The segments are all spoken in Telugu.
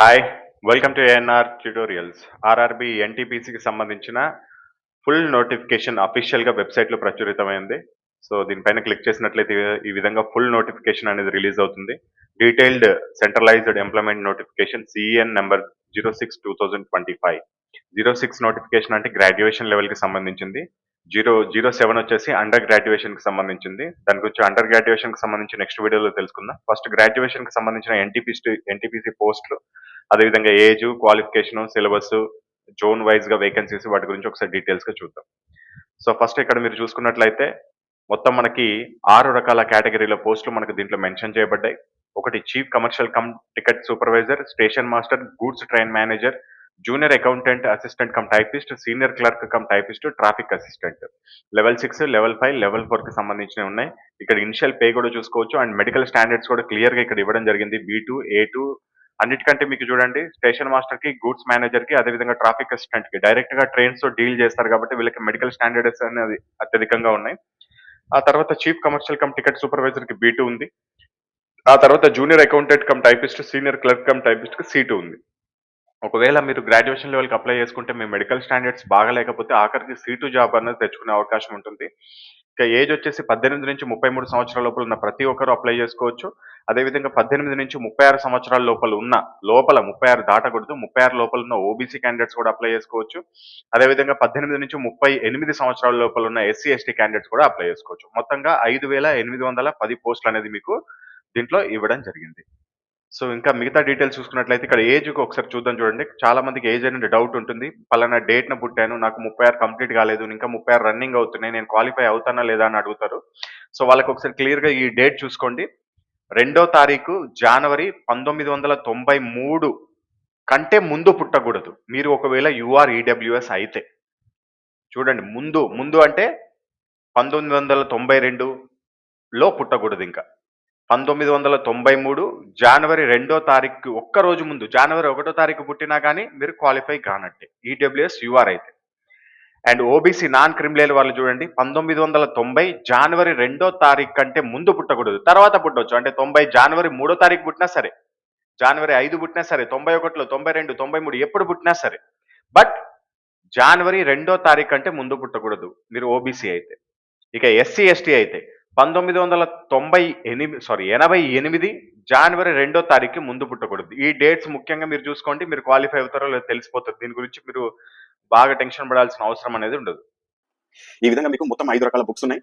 Hi welcome to ANR tutorials RRB ఎన్టీపీసీకి సంబంధించిన ఫుల్ నోటిఫికేషన్ అఫీషియల్గా వెబ్సైట్లో ప్రచురితమైంది. సో దీనిపైన క్లిక్ చేసినట్లయితే ఈ విధంగా ఫుల్ నోటిఫికేషన్ అనేది రిలీజ్ అవుతుంది. Detailed centralised employment notification CEN number zero six two thousand twenty five zero six notification అంటే గ్రాడ్యుయేషన్ లెవెల్కి సంబంధించింది. జీరో జీరో సెవెన్ వచ్చేసి అండర్ గ్రాడ్యుయేషన్కి సంబంధించింది. దాని గురించి అండర్ గ్రాడ్యుయేషన్కి సంబంధించి నెక్స్ట్ వీడియోలో తెలుసుకుందాం. ఫస్ట్ గ్రాడ్యుయేషన్కి సంబంధించిన ఎన్టీపీసీ ఎన్టీపీసీ పోస్టులు అదేవిధంగా ఏజ్ క్వాలిఫికేషన్ సిలబస్ జోన్ వైజ్గా వేకెన్సీస్ వాటి గురించి ఒకసారి డీటెయిల్స్గా చూద్దాం. సో ఫస్ట్ ఇక్కడ మీరు చూసుకున్నట్లయితే మొత్తం మనకి ఆరు రకాల కేటగిరీల పోస్టులు మనకు దీంట్లో మెన్షన్ చేయబడ్డాయి. ఒకటి chief commercial cum ticket supervisor station master goods train manager junior accountant assistant cum typist senior clerk cum typist traffic assistant. Level six level five level ఫోర్కి సంబంధించినవి ఉన్నాయి. ఇక్కడ ఇనిషియల్ పే కూడా చూసుకోవచ్చు అండ్ మెడికల్ స్టాండర్డ్స్ కూడా క్లియర్గా ఇక్కడ ఇవ్వడం జరిగింది. బీ టూ ఏ టూ అన్నిటికంటే మీకు చూడండి స్టేషన్ మాస్టర్కి గూడ్స్ మేనేజర్కి అదేవిధంగా ట్రాఫిక్ అసిస్టెంట్కి డైరెక్ట్గా ట్రైన్స్తో డీల్ చేస్తారు కాబట్టి వీళ్ళకి మెడికల్ స్టాండర్డ్స్ అనేది అత్యధికంగా ఉన్నాయి. ఆ తర్వాత చీఫ్ కమర్షియల్ కమ్ టికెట్ సూపర్వైజర్కి బీ టూ ఉంది. ఆ తర్వాత junior accountant cum typist senior clerk cum టైపిస్ట్కి C ఉంది. ఒకవేళ మీరు గ్రాడ్యుయేషన్ లెవెల్కి అప్లై చేసుకుంటే మీ మెడికల్ స్టాండర్డ్స్ బాగా లేకపోతే ఆఖరికి సీటు జాబ్ అనేది తెచ్చుకునే అవకాశం ఉంటుంది. ఇక ఏజ్ వచ్చేసి పద్దెనిమిది నుంచి ముప్పై మూడు సంవత్సరాల లోపల ఉన్న ప్రతి ఒక్కరు అప్లై చేసుకోవచ్చు. అదేవిధంగా పద్దెనిమిది నుంచి ముప్పై ఆరు సంవత్సరాల లోపల ఉన్న లోపల ముప్పై ఆరు దాటకూడదు ముప్పై ఆరు లోపల ఉన్న ఓబీసీ క్యాండిడేట్స్ కూడా అప్లై చేసుకోవచ్చు. అదేవిధంగా పద్దెనిమిది నుంచి ముప్పై ఎనిమిది సంవత్సరాల లోపల ఉన్న ఎస్సీ ఎస్టీ క్యాండిడేట్స్ కూడా అప్లై చేసుకోవచ్చు. మొత్తంగా ఐదు వేల ఎనిమిది వందల పది పోస్టులు అనేది మీకు దీంట్లో ఇవ్వడం జరిగింది. సో ఇంకా మిగతా డీటెయిల్స్ చూసుకున్నట్లయితే ఇక్కడ ఏజ్ ఒకసారి చూద్దాం చూడండి. చాలా మందికి ఏజ్ అనేది డౌట్ ఉంటుంది. పలానా డేట్న పుట్టాను నాకు ముప్పై ఆరు కంప్లీట్ కాలేదు ఇంకా ముప్పై ఆరు రన్నింగ్ అవుతున్నాయి నేను క్వాలిఫై అవుతానా లేదా అని అడుగుతారు. సో వాళ్ళకి ఒకసారి క్లియర్గా ఈ డేట్ చూసుకోండి. రెండో తారీఖు జనవరి పంతొమ్మిది వందల తొంభై మూడు కంటే ముందు పుట్టకూడదు. మీరు ఒకవేళ యూఆర్ ఈడబ్ల్యూఎస్ అయితే. చూడండి ముందు ముందు అంటే పంతొమ్మిది వందల తొంభై రెండులో పుట్టకూడదు ఇంకా. పంతొమ్మిది వందల తొంభై మూడు జనవరి రెండో తారీఖు ఒక్క రోజు ముందు జనవరి ఒకటో తారీఖు పుట్టినా కానీ మీరు క్వాలిఫై కానట్టే. ఈడబ్ల్యూఎస్ యూఆర్ అయితే. అండ్ ఓబీసీ నాన్ క్రిమినల్ వాళ్ళు చూడండి పంతొమ్మిది వందల తొంభై జనవరి రెండో తారీఖు కంటే ముందు పుట్టకూడదు. తర్వాత పుట్టవచ్చు అంటే తొంభై జనవరి మూడో తారీఖు పుట్టినా సరే జనవరి ఐదు పుట్టినా సరే తొంభై ఒకటిలో తొంభై రెండు తొంభై మూడు ఎప్పుడు పుట్టినా సరే. బట్ జనవరి రెండో తారీఖు కంటే ముందు పుట్టకూడదు. మీరు ఓబీసీ అయితే. ఇక ఎస్సీ ఎస్టీ అయితే. పంతొమ్మిది వందల తొంభై ఎనిమిది సారీ ఎనభై ఎనిమిది జనవరి రెండో తారీఖు ముందు పుట్టకూడదు. ఈ డేట్స్ ముఖ్యంగా మీరు చూసుకోండి మీరు క్వాలిఫై అవుతారో లేదో తెలిసిపోతుంది. దీని గురించి మీరు బాగా టెన్షన్ పడాల్సిన అవసరం అనేది ఉండదు. ఈ విధంగా మీకు మొత్తం ఐదు రకాల బుక్స్ ఉన్నాయి.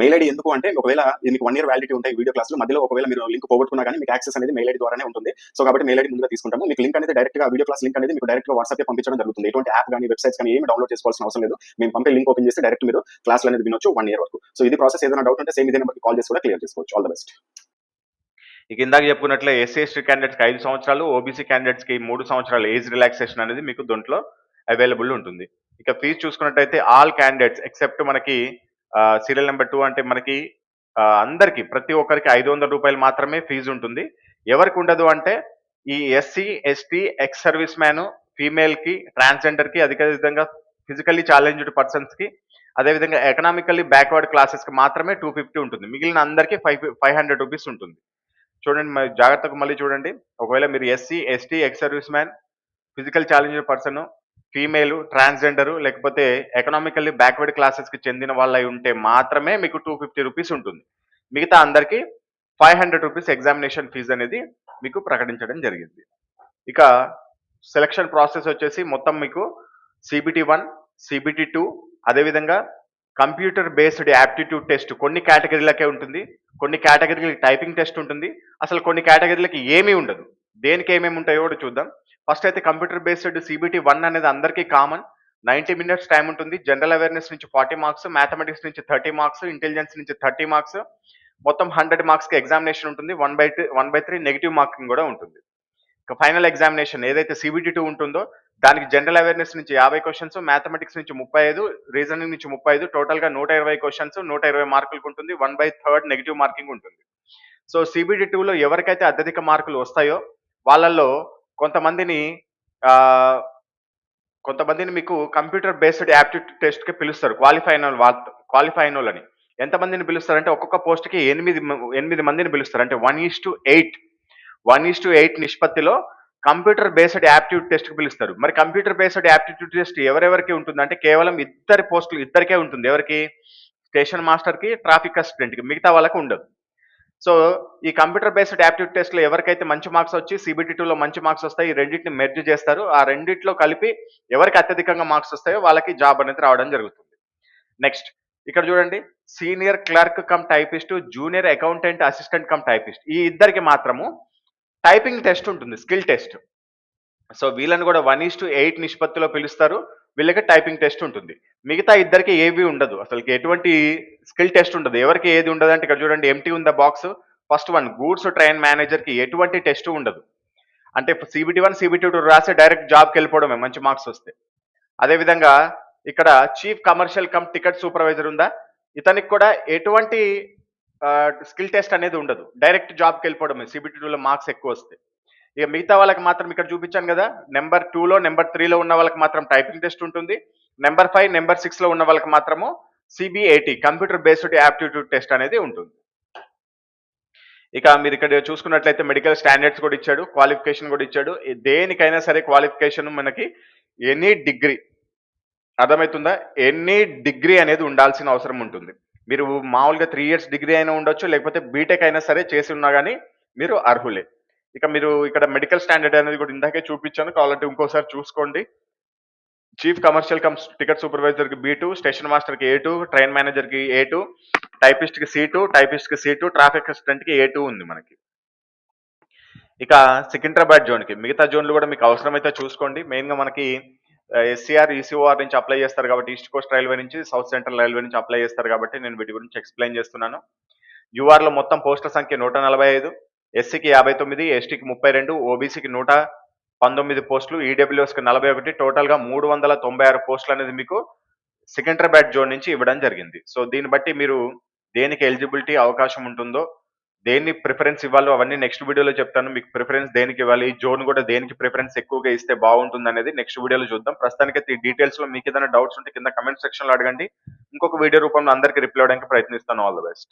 మెయిల్ ఐడి ఎందుకు అంటే ఒకవేళ మీకు వన్ ఇయర్ వ్యాలిడిటీ ఉంటాయి వీడియో క్లాసులు మధ్యలో ఒకవేళ మీరు లింక్ పోగొట్టుకున్నా కానీ మీకు యాక్సెస్ అనేది మెయిల్ ఐడి ద్వారానే ఉంటుంది. సో కాబట్టి మెయిల్ ఐడి ముందుగా తీసుకుంటాము. మీకు లింక్ అనేది డైరెక్ట్గా వీడియో క్లాస్ లింక్ అనేది మీకు డైరెక్ట్గా వాట్సాప్ పంపించడం జరుగుతుంది. ఎటువంటి యాప్ కానీ వెబ్సైట్స్ కానీ ఏమి డౌన్లోడ్ చేసుకోవాల్సిన అవసరం లేదు. మేము పంపే లింక్ ఓపెన్ చేస్తే డైరెక్ట్ మీరు క్లాస్ అనేది వినొచ్చు వన్ ఇయర్ వరకు. సో ఇది ప్రాసెస్ ఏదైనా డౌట్ ఉంటే సేమ్ ఇదే నెంబర్కి కాల్ చేసి కూడా క్లియర్ చేసుకోవచ్చు. ఆల్ ద బెస్ట్ ఇక ఇందాక చెప్పుకున్నట్లే ఎస్సీ ఎస్టీ క్యాండిడేట్స్కి ఐదు సంవత్సరాలు ఓబీసీ క్యాండిడేట్స్కి మూడు సంవత్సరాలు ఏజ్ రిలాక్సేషన్ అనేది మీకు దాంట్లో అవైలబుల్ ఉంటుంది. ఇక ఫీజు చూసుకున్నట్టయితే ఆల్ క్యాండిడేట్స్ ఎక్సెప్ట్ మనకి సీరియల్ నెంబర్ టూ అంటే మనకి అందరికి ప్రతి ఒక్కరికి ఐదు వందల రూపాయలు మాత్రమే ఫీజు ఉంటుంది. ఎవరికి ఉండదు అంటే ఈ SC ST ex service man ఫీమేల్కి ట్రాన్స్జెండర్కి అధిక విధంగా ఫిజికల్లీ ఛాలెంజ్డ్ పర్సన్స్కి అదేవిధంగా ఎకనామికల్లీ బ్యాక్వర్డ్ క్లాసెస్కి మాత్రమే టూ ఫిఫ్టీ ఉంటుంది. మిగిలిన అందరికీ ఫైవ్ ఫైవ్ హండ్రెడ్ రూపీస్ ఉంటుంది. చూడండి మరి జాగ్రత్తగా మళ్ళీ చూడండి. ఒకవేళ మీరు SC ST ex service man physical challenge person female transgender లేకపోతే ఎకనామికల్లీ బ్యాక్వర్డ్ క్లాసెస్కి చెందిన వాళ్ళ ఉంటే మాత్రమే మీకు టూ ఫిఫ్టీ రూపీస్ ఉంటుంది. మిగతా అందరికీ five hundred rupees examination fees అనేది మీకు ప్రకటించడం జరిగింది. ఇక సెలక్షన్ ప్రాసెస్ వచ్చేసి మొత్తం మీకు సిబిటి వన్ సిబిటి టూ అదేవిధంగా కంప్యూటర్ బేస్డ్ యాప్టిట్యూడ్ టెస్ట్ కొన్ని కేటగిరీలకే ఉంటుంది. కొన్ని కేటగిరీలకి టైపింగ్ టెస్ట్ ఉంటుంది. అసలు కొన్ని కేటగిరీలకి ఏమీ ఉండదు. దేనికి ఏమేమి ఉంటాయో కూడా చూద్దాం. ఫస్ట్ అయితే కంప్యూటర్ బేస్డ్ సిబిటి వన్ అనేది అందరికీ కామన్ నైంటీ మినిట్స్ టైం ఉంటుంది. జనరల్ అవేర్నెస్ నుంచి ఫార్టీ మార్క్స్ మ్యాథమెటిక్స్ నుంచి థర్టీ మార్క్స్ ఇంటెలిజెన్స్ నుంచి థర్టీ మార్క్స్ మొత్తం హండ్రెడ్ మార్క్స్కి ఎగ్జామినేషన్ ఉంటుంది. One by one by three negative marking కూడా ఉంటుంది. ఇక ఫైనల్ ఎగ్జామినేషన్ ఏదైతే సిబిటి టూ ఉంటుందో దానికి జనరల్ అవేర్నెస్ నుంచి యాభై క్వశ్చన్స్ మ్యాథమెటిక్స్ నుంచి ముప్పై ఐదు రీజనింగ్ నుంచి ముప్పై ఐదు టోటల్గా నూట ఇరవై క్వశ్చన్స్ నూట ఇరవై మార్కులకు ఉంటుంది. One by third negative marking ఉంటుంది. సో సిబిటి టూలో ఎవరికైతే అత్యధిక మార్కులు వస్తాయో వాళ్ళల్లో కొంతమందిని కొంతమందిని మీకు కంప్యూటర్ బేస్డ్ యాప్టిట్యూడ్ టెస్ట్కి పిలుస్తారు. క్వాలిఫై అయిన అని క్వాలిఫై అయిన వాళ్ళని. ఎంతమందిని పిలుస్తారంటే ఒక్కొక్క పోస్ట్కి ఎనిమిది ఎనిమిది మందిని పిలుస్తారు. అంటే one is to eight. One is to eight నిష్పత్తిలో కంప్యూటర్ బేస్డ్ యాప్టిట్యూడ్ టెస్ట్కి పిలుస్తారు. మరి కంప్యూటర్ బేస్డ్ యాప్టిట్యూడ్ టెస్ట్ ఎవరెవరికి ఉంటుంది అంటే కేవలం ఇద్దరి పోస్టులు ఇద్దరికే ఉంటుంది. ఎవరికి? స్టేషన్ మాస్టర్కి ట్రాఫిక్ అసిస్టెంట్కి. మిగతా వాళ్ళకి ఉండదు. సో ఈ కంప్యూటర్ బేస్డ్ యాప్టిట్యూడ్ టెస్ట్లో ఎవరికైతే మంచి మార్క్స్ వచ్చి సిబిటి టూలో మంచి మార్క్స్ వస్తాయి ఈ రెండింటిని మెర్జ్ చేస్తారు. ఆ రెండిట్లో కలిపి ఎవరికి అత్యధికంగా మార్క్స్ వస్తాయో వాళ్ళకి జాబ్ అనేది రావడం జరుగుతుంది. నెక్స్ట్ ఇక్కడ చూడండి. Senior clerk cum typist junior accountant assistant cum typist. ఈ ఇద్దరికి మాత్రము టైపింగ్ టెస్ట్ ఉంటుంది స్కిల్ టెస్ట్. సో వీళ్ళని కూడా వన్ ఈస్ టు ఎయిట్ నిష్పత్తిలో పిలుస్తారు. వీళ్ళకి టైపింగ్ టెస్ట్ ఉంటుంది. మిగతా ఇద్దరికి ఏవి ఉండదు. అసలు ఎటువంటి స్కిల్ టెస్ట్ ఉండదు. ఎవరికి ఏది ఉండదు అంటే ఇక్కడ చూడండి ఎంటీ ఉందా box first one goods train మేనేజర్కి ఎటువంటి టెస్ట్ ఉండదు. అంటే సిబిటి వన్ సిబిటి టూ రాసి డైరెక్ట్ జాబ్కి వెళ్ళిపోవడమే మంచి మార్క్స్ వస్తే. అదేవిధంగా ఇక్కడ chief commercial cum ticket supervisor ఉందా? ఇతనికి కూడా ఎటువంటి స్కిల్ టెస్ట్ అనేది ఉండదు. డైరెక్ట్ జాబ్కి వెళ్ళిపోవడమే సిబిటి టూలో మార్క్స్ ఎక్కువ వస్తాయి ఇక మిగతా వాళ్ళకి మాత్రం ఇక్కడ చూపించాను కదా. నెంబర్ టూలో నెంబర్ త్రీలో ఉన్న వాళ్ళకి మాత్రం టైపింగ్ టెస్ట్ ఉంటుంది. నెంబర్ ఫైవ్ నెంబర్ సిక్స్లో ఉన్న వాళ్ళకి మాత్రము CBT computer based aptitude test అనేది ఉంటుంది. ఇక మీరు ఇక్కడ చూసుకున్నట్లయితే మెడికల్ స్టాండర్డ్స్ కూడా ఇచ్చాడు క్వాలిఫికేషన్ కూడా ఇచ్చాడు. దేనికైనా సరే క్వాలిఫికేషన్ మనకి ఎనీ డిగ్రీ అర్థమవుతుందా? ఎనీ డిగ్రీ అనేది ఉండాల్సిన అవసరం ఉంటుంది. మీరు మామూలుగా త్రీ ఇయర్స్ డిగ్రీ అయినా ఉండొచ్చు లేకపోతే బీటెక్ అయినా సరే చేసి ఉన్నా కానీ మీరు అర్హులే. ఇక మీరు ఇక్కడ మెడికల్ స్టాండర్డ్ అనేది కూడా ఇందాకే చూపించాను. కావాలంటే ఇంకోసారి చూసుకోండి. చీఫ్ కమర్షియల్ కమ్ టికెట్ సూపర్వైజర్కి బీ టూ స్టేషన్ మాస్టర్కి ఏ టూ ట్రైన్ మేనేజర్కి ఏ టూ టైపిస్ట్కి సి టూ టైపిస్ట్కి సి టూ ట్రాఫిక్ అసిస్టెంట్కి ఏ టూ ఉంది మనకి. ఇక సికింద్రాబాద్ జోన్కి మిగతా జోన్లు కూడా మీకు అవసరమైతే చూసుకోండి. మెయిన్గా మనకి ఎస్సీఆర్ ఈసీఓఆర్ నుంచి అప్లై చేస్తారు కాబట్టి ఈస్ట్ కోస్ట్ రైల్వే నుంచి సౌత్ సెంట్రల్ రైల్వే నుంచి అప్లై చేస్తారు కాబట్టి నేను వీటి గురించి ఎక్స్ప్లెయిన్ చేస్తున్నాను. యూఆర్లో మొత్తం పోస్టుల సంఖ్య నూట నలభై ఐదు. ఎస్సీకి యాభై తొమ్మిది ఎస్టీకి ముప్పై రెండు ఓబీసీకి నూట పంతొమ్మిది పోస్టులు ఈడబ్ల్యూఎస్కి నలభై ఒకటి టోటల్గా మూడు వందల తొంభై ఆరు పోస్టులు అనేది మీకు సికింద్రాబాద్ జోన్ నుంచి ఇవ్వడం జరిగింది. సో దీన్ని బట్టి మీరు దేనికి ఎలిజిబిలిటీ అవకాశం ఉంటుందో దేన్ని ప్రిఫరెన్స్ ఇవ్వాలో అవన్నీ నెక్స్ట్ వీడియోలో చెప్తాను. మీకు ప్రిఫరెన్స్ దేనికి ఇవ్వాలి ఈ జోన్ కూడా దేనికి ప్రిఫరెన్స్ ఎక్కువగా ఇస్తే బాగుంటుంది అనేది నెక్స్ట్ వీడియోలో చూద్దాం. ప్రస్తుతానికి ఈ డీటెయిల్స్లో మీకు ఏదైనా డౌట్స్ ఉంటే కింద కమెంట్ సెక్షన్లో అడగండి. ఇంకొక వీడియో రూపంలో అందరికీ రిప్లై అవడానికి ప్రయత్నిస్తాను. All the best.